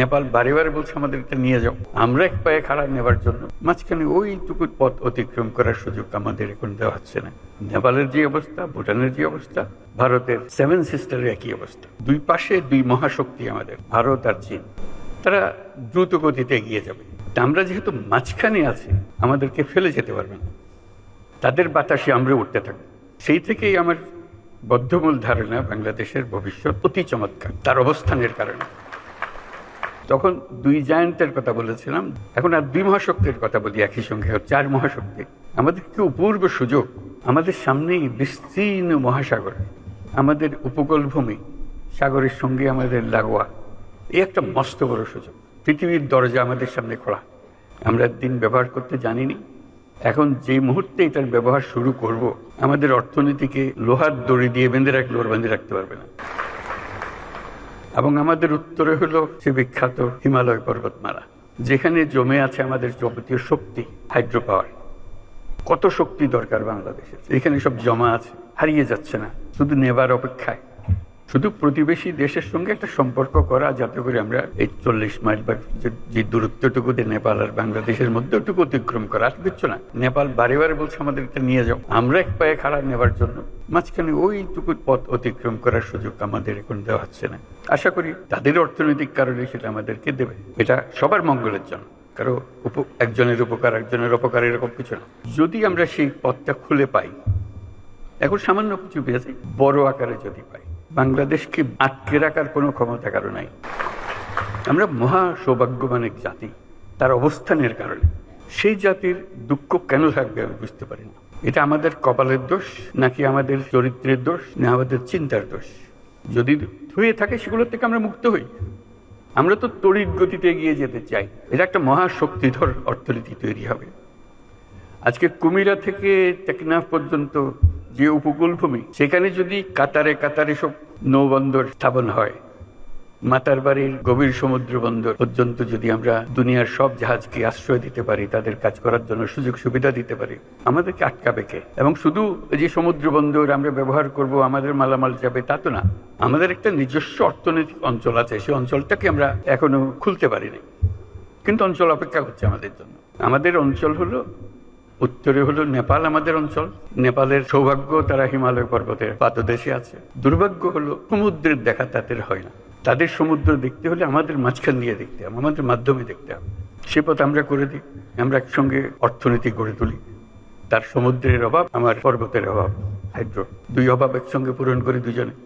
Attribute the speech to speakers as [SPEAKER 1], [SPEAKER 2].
[SPEAKER 1] নেপাল বারে বারে বলছে আমাদেরকে নিয়ে যাও। আমরা এক পায়ে খাড়া নেবার জন্য। মাঝখানে ওইটুকু পথ অতিক্রম করার সুযোগ আমাদের এখন দেওয়া হচ্ছে না। নেপালের যে অবস্থা, ভুটানের যে অবস্থা, ভারতের সেভেন সিস্টারের একই অবস্থা। দুই পাশে দুই মহাশক্তি আমাদের, ভারত আর চীন। তারা দ্রুত গতিতে এগিয়ে যাবে। আমরা যেহেতু মাঝখানে আছি, আমাদেরকে ফেলে যেতে পারবে না। তাদের বাতাসে আমরা উঠতে থাকব। সেই থেকেই আমার বদ্ধমূল ধারণা বাংলাদেশের ভবিষ্যৎ অতি চমৎকার, তার অবস্থানের কারণে। তখন দুই জায়ান্টের কথা বলেছিলাম। এখন আর দুই মহাশক্তির কথা বলি একই সঙ্গে চার মহাশক্তি। আমাদের কি অপূর্ব সুযোগ। আমাদের সামনেই বিস্তীর্ণ মহাসাগর। আমাদের উপকূল ভূমি সাগরের সঙ্গে আমাদের লাগোয়া। এই একটা মস্ত বড় সুযোগ। পৃথিবীর দরজা আমাদের সামনে খোলা। আমরা দিন ব্যবহার করতে জানিনি। এখন যে মুহূর্তে এটার ব্যবহার শুরু করব, আমাদের অর্থনীতিকে লোহার দড়ি দিয়ে বেঁধে রাখলে ওর বেঁধে রাখতে পারবে না। এবং আমাদের উত্তরে হলো সে বিখ্যাত হিমালয় পর্বতমালা, যেখানে জমে আছে আমাদের যাবতীয় শক্তি হাইড্রো পাওয়ার কত শক্তি দরকার বাংলাদেশের? এখানে সব জমা আছে, হারিয়ে যাচ্ছে না, শুধু নেবার অপেক্ষায়। শুধু প্রতিবেশী দেশের সঙ্গে একটা সম্পর্ক করা, যাতে করে আমরা এই চল্লিশ মাইল বা যে- দূরত্বটুকু নেপাল আর বাংলাদেশের মধ্যে ওটুকু অতিক্রম করা আর কিচ্ছু না। নেপাল বারে বারে বলছে আমাদের এটা নিয়ে যাও। আমরা এক পায়ে খাড়া নেবার জন্য মাঝখানে ওইটুকু পথ অতিক্রম করার সুযোগ আমাদের এখন দেওয়া হচ্ছে না। আশা করি তাদের অর্থনৈতিক কারণে সেটা আমাদেরকে দেবে। এটা সবার মঙ্গলের জন্য। কারও একজনের উপকার, একজনের অপকার এরকম কিছু না। যদি আমরা সেই পথটা খুলে পাই, এখন সামান্য কিছু পেয়েছি, বড় আকারে যদি পাই বাংলাদেশকে আটকে রাখার কোনো ক্ষমতা কারও নাই। আমরা মহা সৌভাগ্যবান এক জাতি, তার অবস্থানের কারণে। সেই জাতির দুঃখ কেন থাকবে আমি বুঝতে পারি না। এটা আমাদের কপালের দোষ, নাকি আমাদের চরিত্রের দোষ, না আমাদের চিন্তার দোষ? যদি হয়ে থাকে, সেগুলোর থেকে আমরা মুক্ত হই। আমরা তো তড়িৎ গতিতে এগিয়ে যেতে চাই। এটা একটা মহা শক্তিধর অর্থনীতি তৈরি হবে। আজকে কুমিরা থেকে টেকনাফ পর্যন্ত যে উপকূল ভূমি সেখানে যদি কাতারে কাতারে সব নৌবন্দর স্থাপন হয়, মাতার বাড়ির গভীর সমুদ্র বন্দর পর্যন্ত যদি আমরা দুনিয়ার সব জাহাজকে আশ্রয় দিতে পারি, তাদের কাজ করার জন্য সুযোগ সুবিধা দিতে পারি, আমাদেরকে আটকাবে কে? এবং শুধু যে সমুদ্র বন্দর আমরা ব্যবহার করব, আমাদের মালামাল যাবে, তা তো না। আমাদের একটা নিজস্ব অর্থনৈতিক অঞ্চল আছে, সেই অঞ্চলটাকে আমরা এখনও খুলতে পারিনি। কিন্তু অঞ্চল অপেক্ষা করছে আমাদের জন্য। আমাদের অঞ্চল হলো উত্তরে হলো নেপাল আমাদের অঞ্চল। নেপালের সৌভাগ্য তারা হিমালয় পর্বতের পাদদেশে আছে। দুর্ভাগ্য হলো সমুদ্রের দেখা তাদের হয় না। তাদের সমুদ্র দেখতে হলে আমাদের মাঝখান দিয়ে দেখতে হবে, আমাদের মাধ্যমে দেখতে হবে। সে পথ আমরা করে দিই, আমরা একসঙ্গে অর্থনীতি গড়ে তুলি। তার সমুদ্রের অভাব, আমার পর্বতের অভাব, হাইড্রো। দুই অভাব একসঙ্গে পূরণ করি দুজনে।